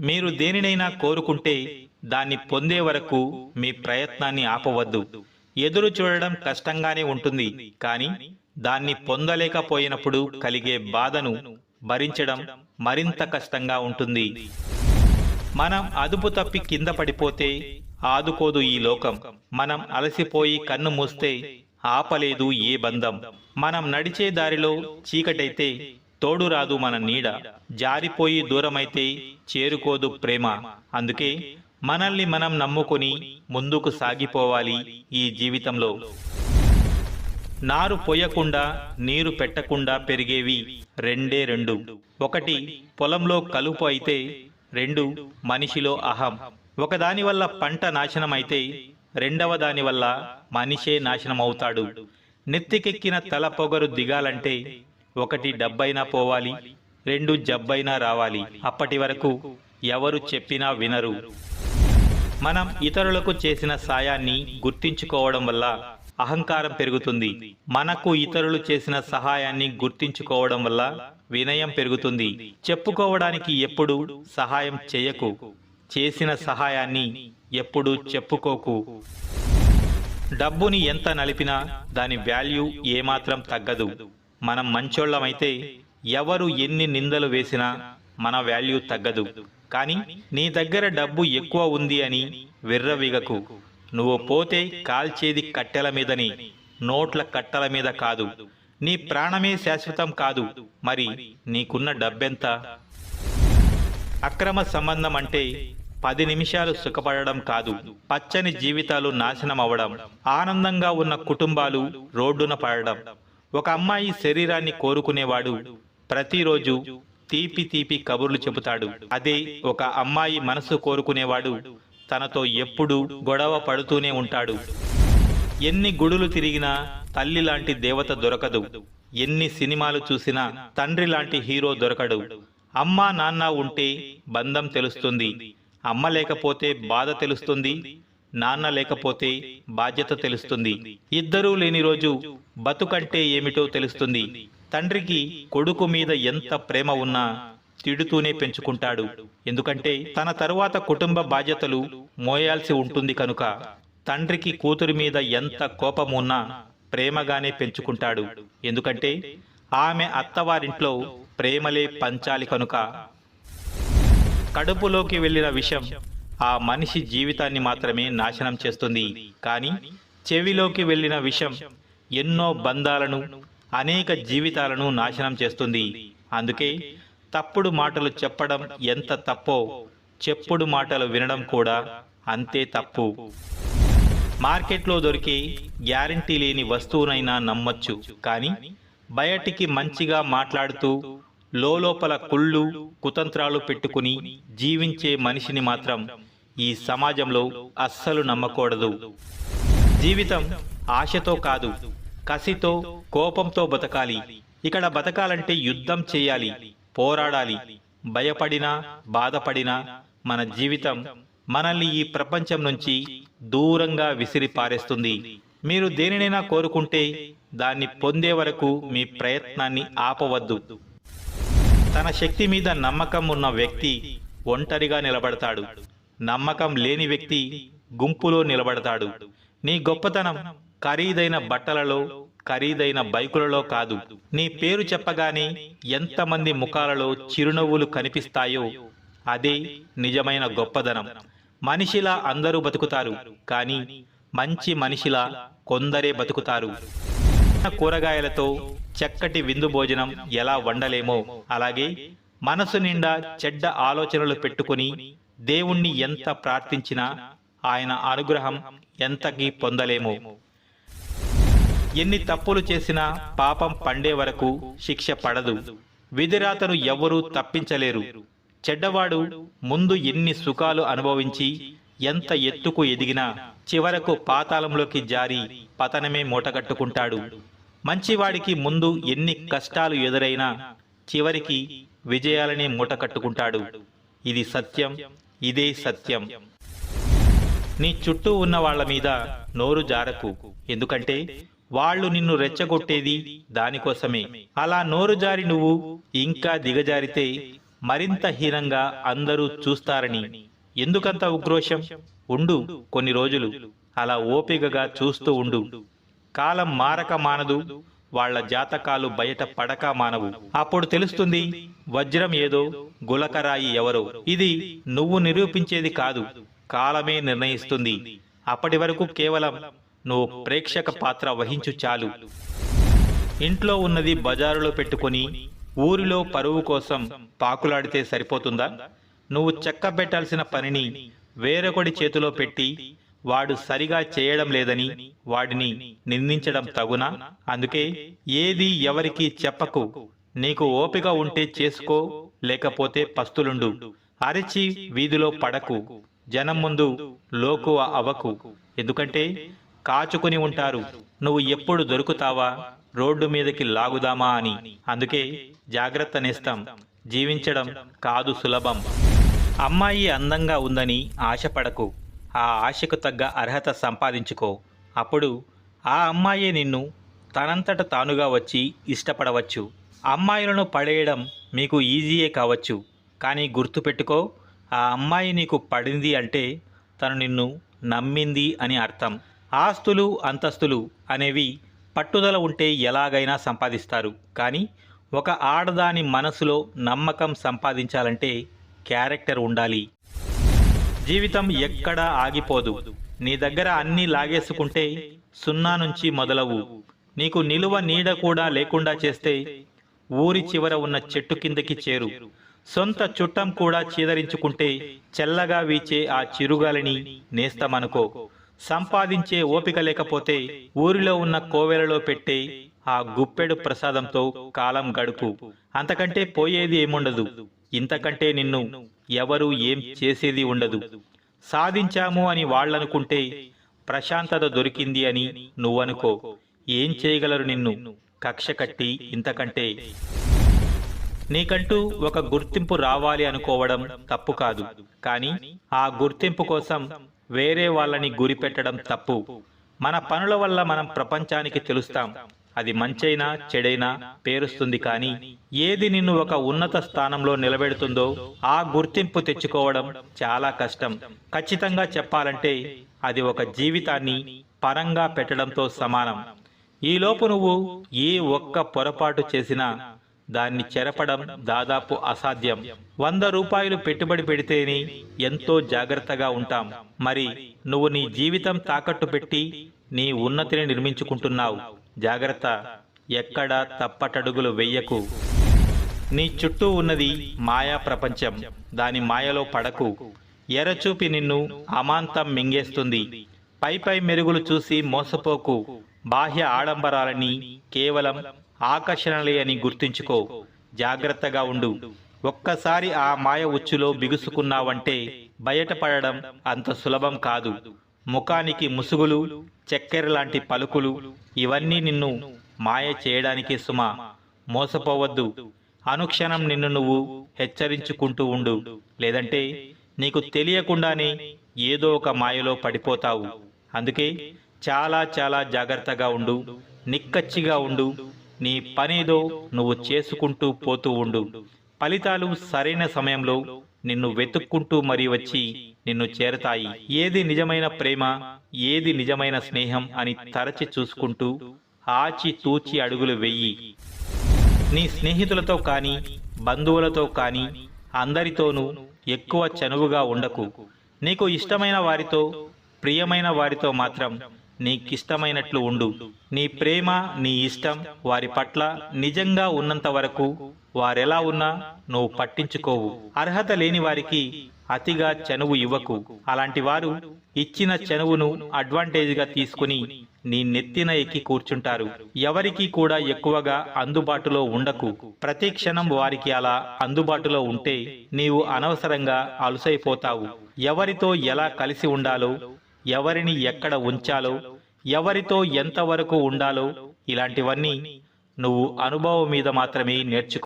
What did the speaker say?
మీరు దేనినైనా కోరుకుంటే దాన్ని పొందే వరకు మీ ప్రయత్నాన్ని ఆపవద్దు. ఎదురు చూడడం కష్టంగానే ఉంటుంది కానీ దాన్ని పొందలేకపోయినప్పుడు కలిగే బాధను భరించడం మరింత కష్టంగా ఉంటుంది. మనం అదుపు తప్పి కింద పడిపోతే ఆదుకోదు ఈ లోకం. మనం అలసిపోయి కన్ను మూస్తే ఆపలేదు ఏ బంధం. మనం నడిచే దారిలో చీకటైతే తోడు రాదు మన నీడ. జారిపోయి దూరమైతే చేరుకోదు ప్రేమ. అందుకే మనల్ని మనం నమ్ముకొని ముందుకు సాగిపోవాలి ఈ జీవితంలో. నారు పోయకుండా నీరు పెట్టకుండా పెరిగేవి రెండే రెండు. ఒకటి పొలంలో కలుపు అయితే రెండు మనిషిలో అహం. ఒకదాని వల్ల పంట నాశనం అయితే రెండవ దాని వల్ల మనిషే నాశనం అవుతాడు నెత్తికెక్కిన తల పొగరు దిగాలంటే ఒకటి డబ్బైనా పోవాలి రెండు జబ్బైనా రావాలి. అప్పటి వరకు ఎవరు చెప్పినా వినరు. మనం ఇతరులకు చేసిన సాయాన్ని గుర్తించుకోవడం వల్ల అహంకారం పెరుగుతుంది. మనకు ఇతరులు చేసిన సహాయాన్ని గుర్తించుకోవడం వల్ల వినయం పెరుగుతుంది. చెప్పుకోవడానికి ఎప్పుడు సహాయం చేయకు. చేసిన సహాయాన్ని ఎప్పుడు చెప్పుకోకు. డబ్బుని ఎంత నలిపినా దాని వాల్యూ ఏమాత్రం తగ్గదు. మనం మంచోళ్ళమైతే ఎవరు ఎన్ని నిందలు వేసినా మన వాల్యూ తగ్గదు. కానీ నీ దగ్గర డబ్బు ఎక్కువ ఉంది అని విర్రవిగకు. నువ్వు పోతే కాల్చేది కట్టెల మీదని నోట్ల కట్టల మీద కాదు. నీ ప్రాణమే శాశ్వతం కాదు. మరి నీకున్న డబ్బెంత? అక్రమ సంబంధం అంటే పది నిమిషాలు సుఖపడడం కాదు. పచ్చని జీవితాలు నాశనం అవ్వడం ఆనందంగా ఉన్న కుటుంబాలు రోడ్డున పడడం. ఒక అమ్మాయి శరీరాన్ని కోరుకునేవాడు ప్రతిరోజు తీపి తీపి కబుర్లు చెబుతాడు. అదే ఒక అమ్మాయి మనసు కోరుకునేవాడు. తనతో ఎప్పుడూ గొడవ పడుతూనే ఉంటాడు. ఎన్ని గుడులు తిరిగినా తల్లి లాంటి దేవత దొరకదు. ఎన్ని సినిమాలు చూసినా తండ్రి లాంటి హీరో దొరకడు. అమ్మ నాన్న ఉంటే బంధం తెలుస్తుంది. అమ్మ లేకపోతే బాధ తెలుస్తుంది. నాన్న లేకపోతే బాధ్యత తెలుస్తుంది. ఇద్దరూ లేని రోజు బతుకంటే ఏమిటో తెలుస్తుంది. తండ్రికి కొడుకు మీద ఎంత ప్రేమ ఉన్నా తిడుతూనే పెంచుకుంటాడు. ఎందుకంటే తన తరువాత కుటుంబ బాధ్యతలు మోయాల్సి ఉంటుంది కనుక తండ్రికి కూతురి మీద ఎంత కోపం ఉన్నా ప్రేమగానే పెంచుకుంటాడు. ఎందుకంటే ఆమె అత్తవారింట్లో ప్రేమలే పంచాలి కనుక కడుపులోకి వెళ్ళిన విషం ఆ మనిషి జీవితాన్ని మాత్రమే నాశనం చేస్తుంది. కానీ చెవిలోకి వెళ్ళిన విషం ఎన్నో బంధాలను అనేక జీవితాలను నాశనం చేస్తుంది. అందుకే తప్పుడు మాటలు చెప్పడం ఎంత తప్పో చెప్పుడు మాటలు వినడం కూడా అంతే తప్పు. మార్కెట్లో దొరికే గ్యారంటీ లేని వస్తువునైనా నమ్మొచ్చు. కానీ బయటికి మంచిగా మాట్లాడుతూ లోపల కుళ్ళు కుతంత్రాలు పెట్టుకుని జీవించే మనిషిని మాత్రం ఈ సమాజంలో అస్సలు నమ్మకూడదు. జీవితం ఆశతో కాదు కసితో కోపంతో బతకాలి. ఇక్కడ బతకాలంటే యుద్ధం చేయాలి పోరాడాలి. భయపడినా బాధపడినా మన జీవితం మనల్ని ఈ ప్రపంచం నుంచి దూరంగా విసిరి పారేస్తుంది. మీరు దేనినైనా కోరుకుంటే దాన్ని పొందే వరకు మీ ప్రయత్నాన్ని ఆపవద్దు. తన శక్తి మీద నమ్మకం ఉన్న వ్యక్తి ఒంటరిగా నిలబడతాడు. నమ్మకం లేని వ్యక్తి గుంపులో నిలబడతాడు. నీ గొప్పతనం ఖరీదైన బట్టలలో ఖరీదైన బైకులలో కాదు. నీ పేరు చెప్పగానే ఎంతమంది ముఖాలలో చిరునవ్వులు కనిపిస్తాయో అదే నిజమైన గొప్పదనం. మనిషిలా అందరూ బతుకుతారు కానీ మంచి మనిషిలా కొందరే బతుకుతారు. కూరగాయలతో చక్కటి విందు భోజనం ఎలా వండలేమో అలాగే మనసు నిండా చెడ్డ ఆలోచనలు పెట్టుకుని దేవుణ్ణి ఎంత ప్రార్థించినా ఆయన అనుగ్రహం ఎంతకీ పొందలేమో. ఎన్ని తప్పులు చేసినా పాపం పండే వరకు శిక్ష పడదు. విధిరాతను ఎవ్వరూ తప్పించలేరు. చెడ్డవాడు ముందు ఎన్ని సుఖాలు అనుభవించి ఎంత ఎత్తుకు ఎదిగినా చివరకు పాతాళంలోకి జారి పతనమే మూటగట్టుకుంటాడు. మంచివాడికి ముందు ఎన్ని కష్టాలు ఎదురైనా చివరికి విజయాలనే మూటకట్టుకుంటాడు ఇది సత్యం ఇదే సత్యం. నీ చుట్టూ ఉన్న వాళ్ళ మీద నోరు జారకు. ఎందుకంటే వాళ్ళు నిన్ను రెచ్చగొట్టేది దానికోసమే. అలా నోరు జారి నువ్వు ఇంకా దిగజారితే మరింత హీనంగా అందరూ చూస్తారని. ఎందుకంత ఉగ్రోషం ఉండు కొన్ని రోజులు. అలా ఓపికగా చూస్తూ ఉండు. కాలం మారక మానదు. వాళ్ళ జాతకాలు బయట పడక మానవు. అప్పుడు తెలుస్తుంది వజ్రం ఏదో గులకరాయి ఎవరో. ఇది నువ్వు నిరూపించేది కాదు. కాలమే నిర్ణయిస్తుంది. అప్పటి వరకు కేవలం నువ్వు ప్రేక్షక పాత్ర వహించు చాలు. ఇంట్లో ఉన్నది బజారులో పెట్టుకొని ఊరిలో పరువు కోసం పాకులాడితే సరిపోతుందా? నువ్వు చెక్క పెట్టాల్సిన పనిని వేరొకడి చేతిలో పెట్టి వాడు సరిగా చేయడం లేదని వాడిని నిందించడం తగునా? అందుకే ఏది ఎవరికి చెప్పకు. నీకు ఓపిక ఉంటే చేసుకో లేకపోతే పస్తులుండు. అరిచి వీధిలో పడకు. జనం ముందు లోకువ అవకు. ఎందుకంటే కాచుకుని ఉంటారు. నువ్వు ఎప్పుడు దొరుకుతావా? రోడ్డు మీదకి లాగుదామా అని. అందుకే జాగ్రత్త నేస్తాం. జీవించడం కాదు సులభం. అమ్మాయి అందంగా ఉందని ఆశపడకు. ఆ ఆశకు తగ్గ అర్హత సంపాదించుకో. అప్పుడు ఆ అమ్మాయే నిన్ను తనంతట తానుగా వచ్చి ఇష్టపడవచ్చు. అమ్మాయిలను పడేయడం మీకు ఈజీయే కావచ్చు. కానీ గుర్తుపెట్టుకో ఆ అమ్మాయి నీకు పడింది అంటే తను నిన్ను నమ్మింది అని అర్థం. ఆస్తులు అంతస్తులు అనేవి పట్టుదల ఉంటే ఎలాగైనా సంపాదిస్తారు. కానీ ఒక ఆడదాని మనసులో నమ్మకం సంపాదించాలంటే క్యారెక్టర్ ఉండాలి. జీవితం ఎక్కడా ఆగిపోదు. నీ దగ్గర అన్నీ లాగేసుకుంటే సున్నా నుంచి మొదలవు. నీకు నిలువ నీడ కూడా లేకుండా చేస్తే ఊరి చివర ఉన్న చెట్టు కిందకి చేరు. సొంత చుట్టం కూడా చీదరించుకుంటే చల్లగా వీచే ఆ చిరుగాలిని నేస్తమనుకో. సంపాదించే ఓపిక లేకపోతే ఊరిలో ఉన్న కోవెలలో పెట్టే ఆ గుప్పెడు ప్రసాదంతో కాలం గడుపు. అంతకంటే పోయేది ఏముండదు. ఇంతకంటే నిన్ను ఎవరు ఏం చేసేది ఉండదు. సాధించాము అని వాళ్ళనుకుంటే ప్రశాంతత దొరికింది అని నువ్వనుకో. ఏం చేయగలరు నిన్ను? కక్ష కట్టి ఇంతకంటే నీకంటూ ఒక గుర్తింపు రావాలి అనుకోవడం తప్పు కాదు. కానీ ఆ గుర్తింపు కోసం వేరే వాళ్ళని గురిపెట్టడం తప్పు. మన పనుల వల్ల మనం ప్రపంచానికి తెలుస్తాం. అది మంచైనా చెడైనా పేరుస్తుంది కానీ ఏది నిన్ను ఒక ఉన్నత స్థానంలో నిలబెడుతుందో ఆ గుర్తింపు తెచ్చుకోవడం చాలా కష్టం. ఖచ్చితంగా చెప్పాలంటే అది ఒక జీవితాన్ని పరంగా పెట్టడంతో సమానం. ఈలోపు నువ్వు ఏ ఒక్క పొరపాటు చేసినా దాన్ని చెరపడం దాదాపు అసాధ్యం. వంద రూపాయలు పెట్టుబడి పెడితేనే ఎంతో జాగ్రత్తగా ఉంటాం. మరి నువ్వు నీ జీవితం తాకట్టు పెట్టి నీ ఉన్నతిని నిర్మించుకుంటున్నావు. జాగ్రత్త. ఎక్కడ తప్పటడుగులు వెయ్యకు. నీ చుట్టూ ఉన్నది మాయా ప్రపంచం. దాని మాయలో పడకు. ఎరచూపి నిన్ను అమాంతం మింగేస్తుంది. పై పై మెరుగులు చూసి మోసపోకు. బాహ్య ఆడంబరాలని కేవలం ఆకర్షణలే అని గుర్తుంచుకో. జాగ్రత్తగా ఉండు. ఒక్కసారి ఆ మాయ ఉచ్చులో బిగుసుకున్నావంటే బయటపడడం అంత సులభం కాదు. ముఖానికి ముసుగులు చక్కెర లాంటి పలుకులు ఇవన్నీ నిన్ను మాయ చేయడానికి సుమ. మోసపోవద్దు. అనుక్షణం నిన్ను నువ్వు హెచ్చరించుకుంటూ ఉండు. లేదంటే నీకు తెలియకుండానే ఏదో ఒక మాయలో పడిపోతావు. అందుకే చాలా చాలా జాగ్రత్తగా ఉండు. నిక్కచ్చిగా ఉండు. నీ పనేదో నువ్వు చేసుకుంటూ పోతూ ఉండు. ఫలితాలు సరైన సమయంలో నిన్ను వెతుక్కుంటూ మరి వచ్చి నిన్ను చేరతాయి. ఏది నిజమైన ప్రేమ ఏది నిజమైన స్నేహం అని తరచి చూసుకుంటూ ఆచి తూచి అడుగులు వెయ్యి నీ స్నేహితులతో కానీ బంధువులతో కానీ అందరితోనూ ఎక్కువ చనువుగా ఉండకు. నీకు ఇష్టమైన వారితో ప్రియమైన వారితో మాత్రం నీకిష్టమైనట్లు ఉండు. నీ ప్రేమ నీ ఇష్టం వారి పట్ల నిజంగా ఉన్నంత వరకు వారెలా ఉన్నా నువ్వు పట్టించుకోవు. అర్హత లేని వారికి అతిగా చనువు ఇవ్వకు. అలాంటి వారు ఇచ్చిన చనువును అడ్వాంటేజ్గా తీసుకుని నీ నెత్తిన ఎక్కి కూర్చుంటారు. ఎవరికి కూడా ఎక్కువగా అందుబాటులో ఉండకు. ప్రతి క్షణం వారికి అలా అందుబాటులో ఉంటే నీవు అనవసరంగా అలుసైపోతావు. ఎవరితో ఎలా కలిసి ఉండాలో ఎవరిని ఎక్కడ ఉంచాలో ఎవరితో ఎంతవరకు ఉండాలో ఇలాంటివన్నీ నువ్వు అనుభవం మీద మాత్రమే నేర్చుకో